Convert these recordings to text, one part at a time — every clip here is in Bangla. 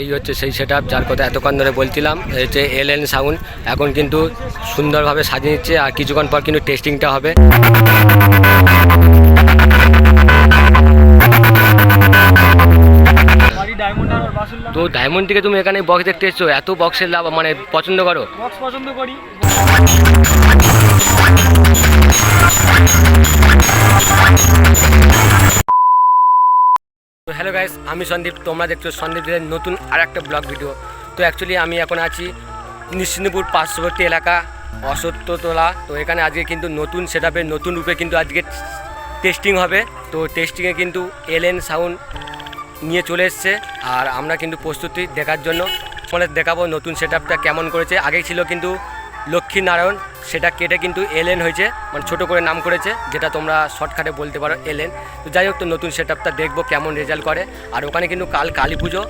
এই হচ্ছে সেই সেট যার কথা এতক্ষণ ধরে বলছিলাম হচ্ছে এল এন সাউন্ড এখন কিন্তু সুন্দরভাবে সাজিয়ে নিচ্ছে আর কিছুক্ষণ পর কিন্তু টেস্টিংটা হবে। তো ডায়মন্ড থেকে তুমি এখানে বক্স দেখতে এসছো এত বক্সের লাভ মানে পছন্দ করো? বক্স পছন্দ করি। আমি সন্দীপ, তোমরা দেখছ সন্দীপ দিনের নতুন আর একটা ব্লগ ভিডিও তো অ্যাকচুয়ালি আমি এখন আছি নিশ্চিন্দপুর পার্শ্ববর্তী এলাকা অসত্যতলা তো এখানে আজকে কিন্তু নতুন সেট নতুন রূপে কিন্তু আজকে টেস্টিং হবে। তো টেস্টিংয়ে কিন্তু এলএন সাউন্ড নিয়ে চলে এসছে। আর আমরা কিন্তু প্রস্তুতি দেখার জন্য ফোনে দেখাবো নতুন সেট কেমন করেছে। আগেই ছিল কিন্তু লক্ষ্মী নারায়ণ সেটা কেটে কিন্তু এলএন হয়েছে মানে ছোট করে নাম করেছে, যেটা তোমরা শর্টকাটে বলতে পারো এলএন তো যাই হোক, তো নতুন সেট আপটা দেখব কেমন রেজাল্ট করে। আর ওখানে কিন্তু কাল কালী পুজো,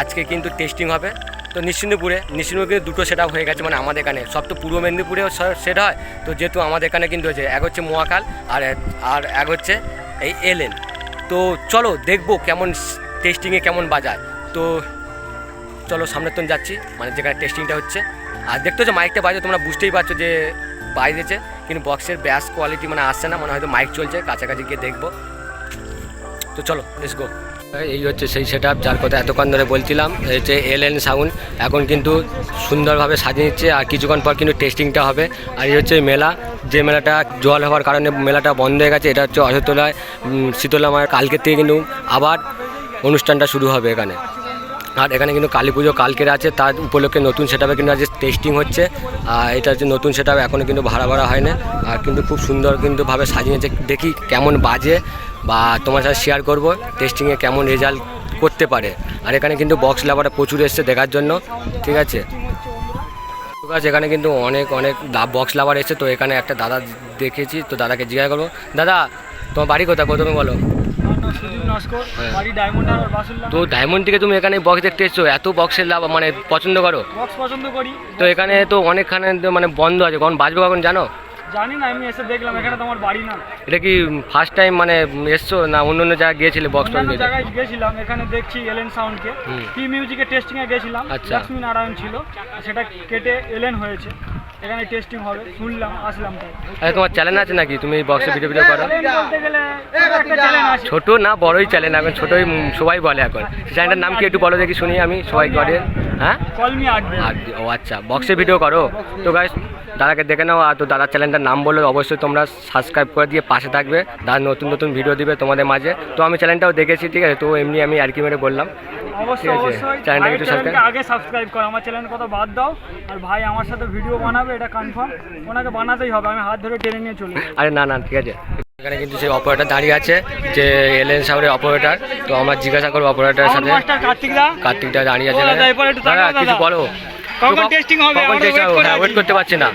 আজকে কিন্তু টেস্টিং হবে। তো নিশ্চিন্দপুরে নিশ্চিন্দপুরে কিন্তু দুটো সেট হয়ে গেছে মানে আমাদের এখানে। সব তো পূর্ব মেদিনীপুরেও সেট হয়, তো যেহেতু আমাদের এখানে কিন্তু হয়েছে, এক হচ্ছে মহাকাল, আর আর এক হচ্ছে এই এলএন তো চলো, দেখব কেমন টেস্টিংয়ে কেমন বাজায়। তো চলো সামনের তন যাচ্ছি মানে যেখানে টেস্টিংটা হচ্ছে। আর দেখতে হচ্ছে মাইকটা বাজে তোমরা বুঝতেই পারছ যে বাইরেছে কিন্তু বক্সের ব্যাস কোয়ালিটি মানে আসছে না মানে হয়তো মাইক চলছে কাছাকাছি গিয়ে দেখব। তো চলো লেটস গো এই হচ্ছে সেই সেট যার কথা এতক্ষণ ধরে বলছিলাম হচ্ছে এল এন সাউন্ড এখন কিন্তু সুন্দরভাবে সাজিয়ে নিচ্ছে আর কিছুক্ষণ পর কিন্তু টেস্টিংটা হবে। আর এই হচ্ছে মেলা যে মেলাটা জল হওয়ার কারণে মেলাটা বন্ধ হয়ে গেছে এটা হচ্ছে অযোধ্যলায় উম, শীতলা মায়ের কালকের থেকে কিন্তু আবার অনুষ্ঠানটা শুরু হবে এখানে। আর এখানে কিন্তু কালী পুজো কালকের আছে, তার উপলক্ষে নতুন সেটাপে কিন্তু আজ টেস্টিং হচ্ছে। আর এটা হচ্ছে নতুন সেটাপ এখনও কিন্তু ভাড়া ভাড়া হয় না আর কিন্তু খুব সুন্দর কিন্তু ভাবে সাজিয়েছে। দেখি কেমন বাজে বা তোমার সাথে শেয়ার করব টেস্টিংয়ে কেমন রেজাল্ট করতে পারে। আর এখানে কিন্তু বক্স লাভারটা প্রচুর এসছে দেখার জন্য, ঠিক আছে? এখানে কিন্তু অনেক অনেক বক্স লাভার এসছে। তো এখানে একটা দাদা দেখেছি, তো দাদাকে জিজ্ঞাসা করব, দাদা, তোমার বাড়ি কোথায়? প্রথমে বলো। তো ডায়মন্ড থেকে তুমি এখানে বক্স দেখতে এসছো? এত বক্সের লাভ মানে পছন্দ করো? বক্স পছন্দ করি। তো এখানে তো অনেকখানে মানে বন্ধ আছে। কখন বাজবে কখন জানো? জানি না আমি এসে দেখলাম এখানে তো আমার বাড়ি না। এটা কি ফার্স্ট টাইম মানে এসছো না অন্য অন্য জায়গায় গিয়েছিলে বক্স অন্যান্য জায়গায় গেছিলাম এখানে দেখছি এলেন সাউন্ডকে। টি মিউজিকে টেস্টিং এ গেছিলাম আচ্ছা। লক্ষ্মী নারায়ণ ছিল। সেটা কেটে এলেন হয়েছে। এখানে টেস্টিং হবে শুনলাম আসলাম তাই। আরে তোমার চ্যানেল আছে নাকি? তুমি বক্সে ভিডিও ভিডিও করো। ছোট না বড়ই চ্যানেল এখন ছোটই সবাই বলে এখন। চ্যানেলটার নাম কি একটু বলো দেখি শুনি আমি সবাই করে হ্যাঁ? ও আচ্ছা বক্সে ভিডিও করো। তো গাইস দাদাকে দেখে নাও আর তো দাদার চ্যানেলটার নাম বললে অবশ্যই তোমরা সাবস্ক্রাইব করে দিয়ে পাশে থাকবে। দাদা নতুন নতুন ভিডিও দিবে তোমাদের মাঝে। তো আমি চ্যানেলটাও দেখেছি ঠিক আছে? তো এমনি আমি আর কি মেরে বললাম। অবশ্যই অবশ্যই। চ্যানেলটাকে ভাইয়ের একটু আগে সাবস্ক্রাইব করো আমার চ্যানেলের কথা বাদ দাও। আর ভাই আমার সাথে ভিডিও বানাবে এটা কনফার্ম ওনাকে বানাতেই হবে আমি হাত ধরে টেনে নিয়ে চলে। আরে না না ঠিক আছে। এখানে কিন্তু সেই অপারেটর দাঁড়িয়ে আছে যে এলএন সাউরের অপারেটর তো আমরা জিজ্ঞাসা করব অপারেটরের সাথে। কার্তিকদা? কার্তিকদা কার্তিকটা দাঁড়িয়ে আছে দাদা, কিছু। বলো। কখন testing হবে? কখন আমরা হবে? হ্যাঁ ওয়েট করতে পারছি না।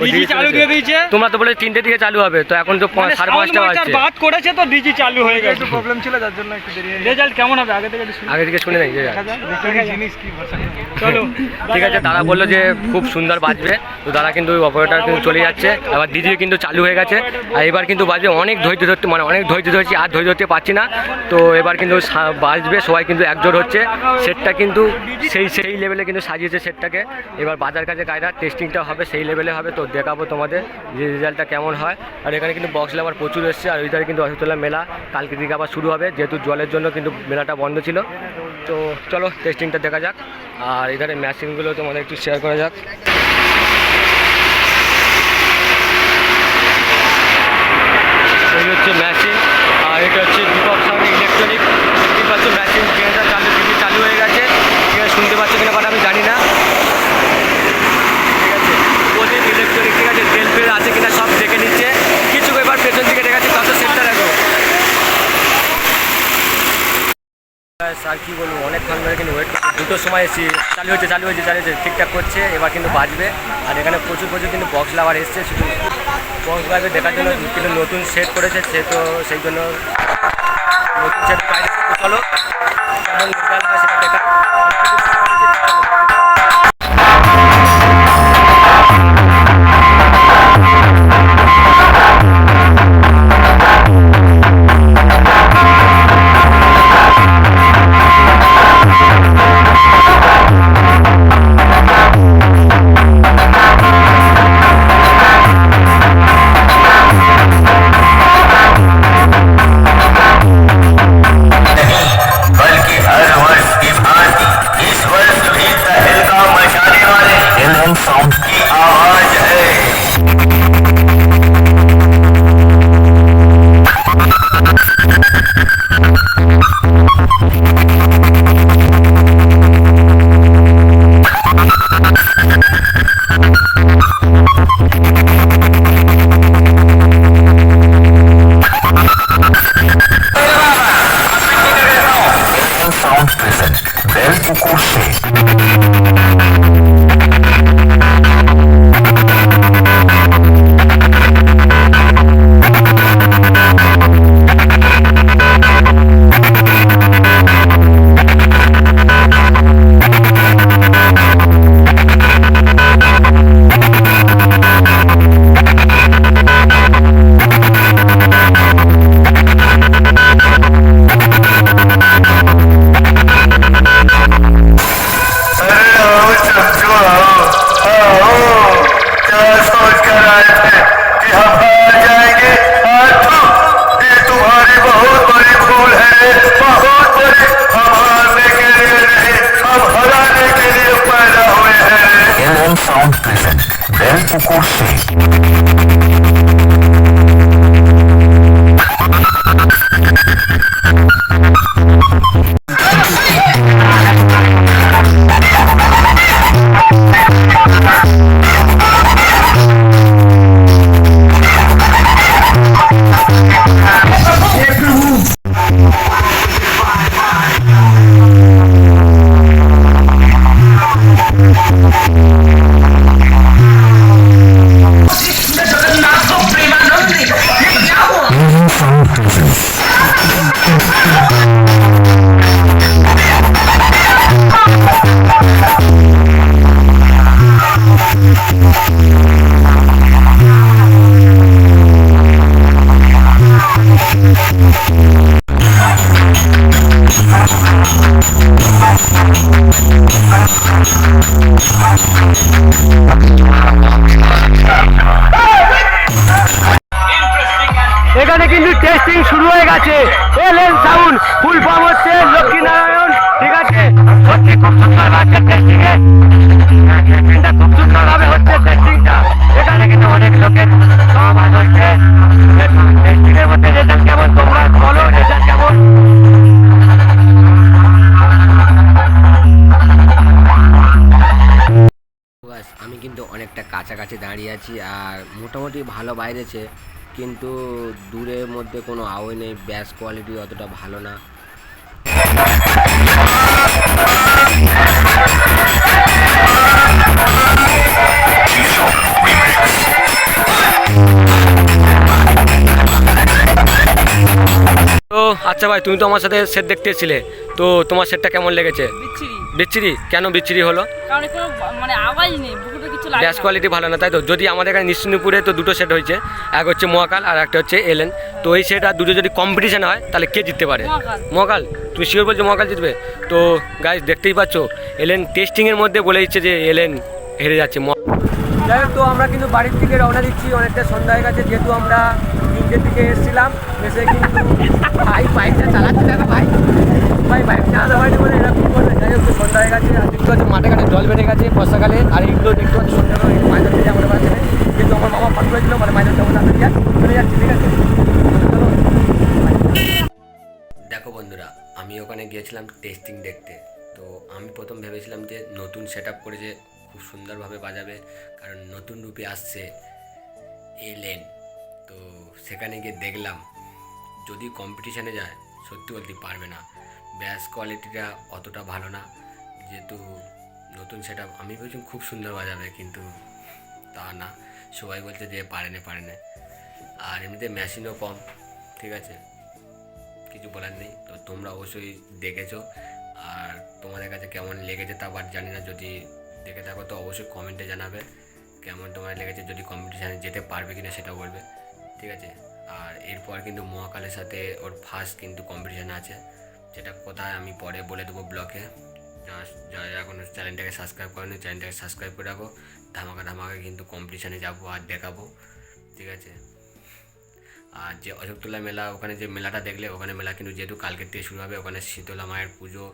ডিজি চালু দিয়ে দিয়েছে? তোমরা তো বলে তিনটে দিকে চালু হবে তো এখন তো মানে সাড়ে পাঁচটা বাজছে। বাদ করেছে তো ডিজি চালু হয়ে গেছে। প্রবলেম ছিল যার জন্য একটু দেরি রেজাল্ট কেমন হবে? আগে থেকে আগে থেকে শুনে নেই যে জিনিস কি চলো ঠিক আছে দাদা বলল যে খুব সুন্দর বাজবে তো দাদা কিন্তু অপারেটর কিন্তু চলে যাচ্ছে। আবার দিদি কিন্তু চালু হয়ে গেছে। আর এবার কিন্তু বাজবে অনেক ধৈর্য ধরতে মানে অনেক ধৈর্য ধরছি আর ধৈর্য ধরতে পারছি না। তো এবার কিন্তু বাজবে সবাই কিন্তু একজোট হচ্ছে। সেটটা কিন্তু সেই সেই লেভেলে কিন্তু সাজিয়েছে সেটটাকে। এবার বাজার কাছে কায়দা টেস্টিংটা হবে, সেই লেভেলে হবে। তো দেখাবো তোমাদের যে রেজাল্টটা কেমন হয়। আর এখানে কিন্তু বক্স লেবার প্রচুর এসছে। আর ওইটারে কিন্তু অসতলা মেলা। কালকে থেকে আবার শুরু হবে। যেহেতু জলের জন্য কিন্তু মেলাটা বন্ধ ছিল। তো চলো টেস্টিংটা দেখা যাক। আর এখানে মেশিনগুলো তোমাদের একটু শেয়ার করা যাক। হচ্ছে মেশিন আর এটা হচ্ছে দীপক ইলেকট্রনিক পাচ্ছ মেশিন চালু হয়ে গেছে। আছে শুনতে পাচ্ছ কিনা বাট আমি জানি না। ঠিক আছে। তেল ফেল আছে কিনা সব দেখে নিচ্ছে। কিছু এবার পেছন স্যার কী বলব অনেকক্ষণ ধরে কিন্তু ওয়েট দুটোর সময় এসেছি। চালু হয়েছে চালু হয়েছে, চালু হচ্ছে ঠিকঠাক করছে, এবার কিন্তু বাজবে। আর এখানে প্রচুর প্রচুর কিন্তু বক্স লাভার এসছে, শুধু বক্স লাভার দেখার জন্য কিন্তু নতুন সেট করেছে, সে তো সেই জন্য নতুন সেট চলো, কেমন Sound Present. Velbu Kursy. এখানে কিন্তু টেস্টিং শুরু হয়ে গেছে। এলএন সাউন্ড, ফুল ফর্ম হচ্ছে লক্ষ্মীনারায়ণ। ঠিক আছে? সত্যি খুব সুন্দর লাগছে টেস্টিং এ। খুব সুন্দর ভাবে হচ্ছে টেস্টিংটা এখানে কিন্তু অনেক লোকের সমাজ হচ্ছে। টেস্টিং এর মধ্যে রেজাল্ট কেমন তোমরা বলো রেজাল্ট কেমন? আমি কিন্তু অনেকটা কাছাকাছি দাঁড়িয়ে আছি আর মোটামুটি ভালো বাইরেছে, কিন্তু দূরের মধ্যে কোনো আওয়াজ নেই, ব্যাস কোয়ালিটি অতটা ভালো না। আচ্ছা ভাই তুমি তো আমার সাথে সেট দেখতে এসেছিলে। তো তোমার সেটটা কেমন লেগেছে? বিচ্ছিরি। কেন বিচ্ছিরি হলো? কারণ কোনো মানে আওয়াজ নেই বুকুতে কিছু লাগে ব্যাস কোয়ালিটি ভালো না তাই তো? যদি আমাদের এখানে নিশ্চিন্তপুরে তো দুটো সেট হয়েছে এক হচ্ছে মহাকাল আর একটা হচ্ছে এলেন। তো এই সেট আর দুটো যদি কম্পিটিশন হয় তাহলে কে জিততে পারে? মহাকাল। তুমি শিওর বলছো মহাকাল জিতবে? তো গাইজ দেখতেই পাচ্ছ এলেন টেস্টিংয়ের মধ্যে বলে দিচ্ছে যে এলেন হেরে যাচ্ছে। যাই তো আমরা কিন্তু বাড়ির থেকে রওনা দিচ্ছি। অনেকটা সন্ধ্যা হয়ে গেছে, যেহেতু আমরা তিনটের দিকে এসেছিলাম, এসে কিন্তু ভাই বাইকটা চালাচ্ছে দেখো ভাই। ভাই বাইক চালাতে পারিনি বলে এরকম করবে? যাই হোক সন্ধ্যা হয়ে গেছে, আর দেখতে পাচ্ছি মাঠে ঘাটে জল বেড়ে গেছে, বর্ষাকালে, আর এইগুলো দেখতে পাচ্ছি সন্ধ্যাবেলা একটু মাইদান থেকে আমাদের বাড়ি কিন্তু আমার বাবা ফোন করেছিল মানে মাইদান যাব না যাক চলে যাচ্ছি, ঠিক আছে? দেখো বন্ধুরা, আমি ওখানে গিয়েছিলাম টেস্টিং দেখতে। তো আমি প্রথম ভেবেছিলাম যে নতুন সেট আপ করে যে খুব সুন্দরভাবে বাজাবে, কারণ নতুন রূপে আসছে এলেন তো সেখানে গিয়ে দেখলাম, যদি কম্পিটিশানে যায়, সত্যি বলতে পারবে না। ব্যাস কোয়ালিটিটা অতটা ভালো না। যেহেতু নতুন সেট আমি ভেবেছিলাম খুব সুন্দর বাজাবে, কিন্তু তা না। সবাই বলছে যে পারে না পারে না। আর এমনিতে মেশিনও কম, ঠিক আছে? কিছু বলার নেই। তো তোমরা অবশ্যই দেখেছ। আর তোমাদের কাছে কেমন লেগেছে তা বাট জানি না, যদি দেখে থাকো তো অবশ্যই কমেন্টে জানাবে কেমন তোমার লেগেছে, যদি কম্পিটিশানে যেতে পারবে কিনা সেটাও বলবে, ঠিক আছে? আর এরপর কিন্তু মহাকালের সাথে ওর ফার্স্ট কিন্তু কম্পিটিশান আছে, যেটা কোথায় আমি পরে বলে দেবো ব্লগে যারা এখন চ্যানেলটাকে সাবস্ক্রাইব করেনি চ্যানেলটাকে সাবস্ক্রাইব করে রাখো, ধামাকা ধামাকা কিন্তু কম্পিটিশানে যাব আর দেখাবো, ঠিক আছে? আর যে অশোকতলা মেলা, ওখানে যে মেলাটা দেখলে, ওখানে মেলা কিন্তু যেহেতু কালকের থেকে শুরু হবে, ওখানে শীতলা মায়ের পুজো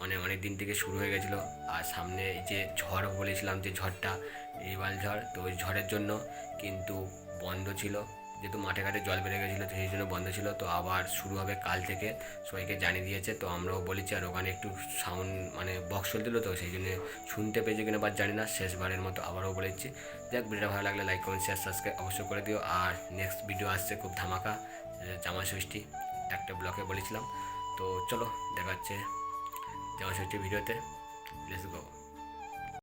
মানে অনেক দিন থেকে শুরু হয়ে গেছিল। আর সামনে এই যে ঝড় বলেছিলাম যে ঝড়টা রিভাল ঝড়, তো ওই ঝড়ের জন্য কিন্তু বন্ধ ছিল। যেহেতু মাঠে ঘাটে জল বেড়ে গেছিল সেই জন্য বন্ধ ছিল। তো আবার শুরু হবে কাল থেকে, সবাইকে জানিয়ে দিয়েছে। তো আমরাও বলেছি, আর ওখানে একটু সাউন্ড মানে বক্স চলছিল তো, সেই জন্য শুনতে পেয়েছে কিনা বা জানি না, শেষবারের মতো আবারও বলেছি। যাক, ভিডিওটা ভালো লাগলে লাইক কমেন্ট শেয়ার সাবস্ক্রাইব অবশ্যই করে দিও। আর নেক্সট ভিডিও আসছে খুব ধামাকা জামা ষষ্ঠী, একটা ব্লকে বলেছিলাম। তো চলো, দেখা হচ্ছে। যাওয়া হচ্ছে ভিডিওতে? Let's go